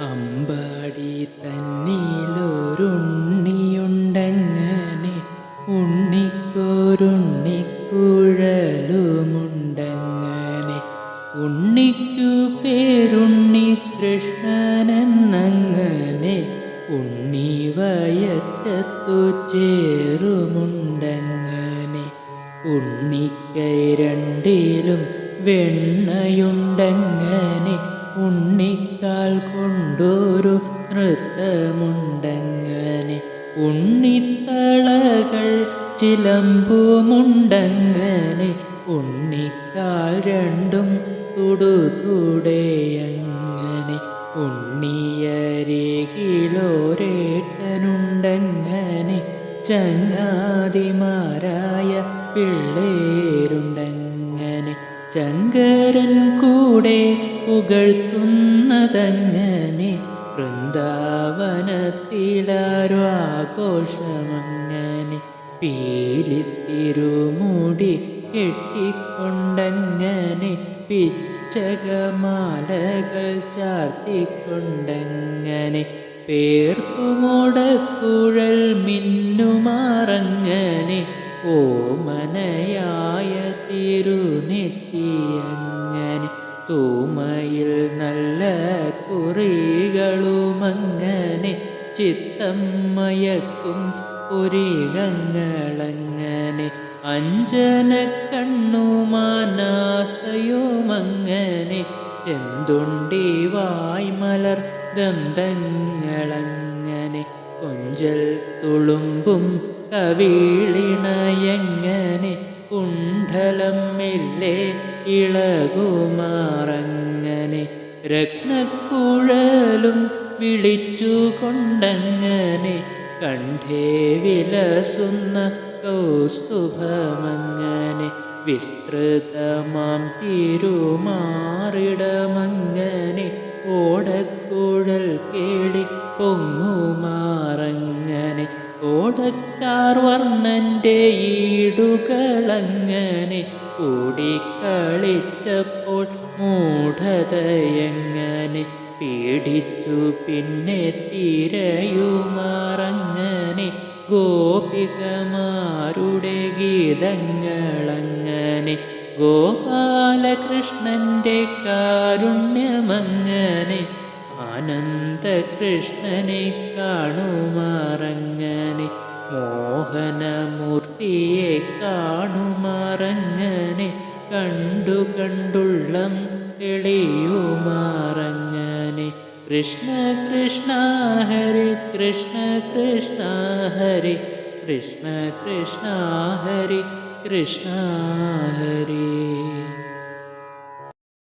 അമ്പാടി തന്നിലൊരുണ്ണിയുണ്ടങ്ങനെ ഉണ്ണിക്കൊരുണ്ണിക്കുഴലുമുണ്ടങ്ങനെ ഉണ്ണിക്കു പേരുണ്ണി കൃഷ്ണനെന്നങ്ങനെ ഉണ്ണി വയറ്റത്തു ചേരുമുണ്ടങ്ങനെ ഉണ്ണിക്കൈ രണ്ടിലും വെണ്ണയുണ്ടങ്ങനെ ഉണ്ണിക്കാൽ കൊണ്ടൊരു നൃത്തമുണ്ടങ്ങനെ. ഉണ്ണിത്തളകൾ ചിലമ്പുമുണ്ടങ്ങനെ. ഉണ്ണിക്കാൽ രണ്ടും തുടുതുടേയങ്ങനെ. ഉണ്ണിയരികിലോരേട്ടനുണ്ടങ്ങനെ. ചങ്ങാതിമാരായ പിള്ളേരുണ്ടങ്ങനെ. ചങ്കരൻ കൂടെ പുകഴ്ത്തുന്നതങ്ങനെ വൃന്ദാവനത്തിലാരോ ആഘോഷമങ്ങനെ പീലിത്തിരുമുടി കെട്ടിക്കൊണ്ടങ്ങനെ പിച്ചകമാലകൾ ചാർത്തിക്കൊണ്ടങ്ങനെ പേർക്കുമുടക്കുഴൽ മിന്നുമാറങ്ങനെ ഓമനയായ തിരുനെത്തിയങ്ങനെ കുറികളുമങ്ങനെ ചിത്തം മയക്കും പുരികങ്ങളങ്ങനെ. അഞ്ജന കണ്ണുമാനാസ്തയുമങ്ങനെ എന്തുണ്ടി വായ്മലർ ദന്തങ്ങളങ്ങനെ കൊഞ്ചൽ തുളുമ്പും കവിളിണയങ്ങനെ കുണ്ഠലമില്ലേ മെല്ലെ ഇളകുമാറങ്ങനെ. രത്നക്കുഴലും വിളിച്ചു കൊണ്ടങ്ങനെ കണ്ടേ വിലസുന്ന കൗസ്തുഭമങ്ങനെ വിസ്തൃതമാം തിരുമാറിടമങ്ങനെ ഓടക്കുഴൽ കേളി പൊങ്ങുമാറങ്ങനെ ഓടക്കാർ വർണന്റെ ഈടുകളങ്ങനെ കൂടിക്കളിച്ചപ്പോൾ മൂഢതയങ്ങനെ പീഡിച്ചു. പിന്നെ തിരയുമാറങ്ങനെ ഗോപികമാരുടെ ഗീതങ്ങളങ്ങനെ ഗോപാലകൃഷ്ണന്റെ കാരുണ്യമങ്ങനെ ആനന്ദകൃഷ്ണനെ കാണുമാറങ്ങനെ മോഹനമൂർത്തിയെ കാണുമാറങ്ങനെ കണ്ടു കണ്ടുള്ളം തെളിയുമാറങ്ങനെ കൃഷ്ണ കൃഷ്ണ ഹരി കൃഷ്ണ കൃഷ്ണ ഹരി കൃഷ്ണ കൃഷ്ണ ഹരി കൃഷ്ണ ഹരി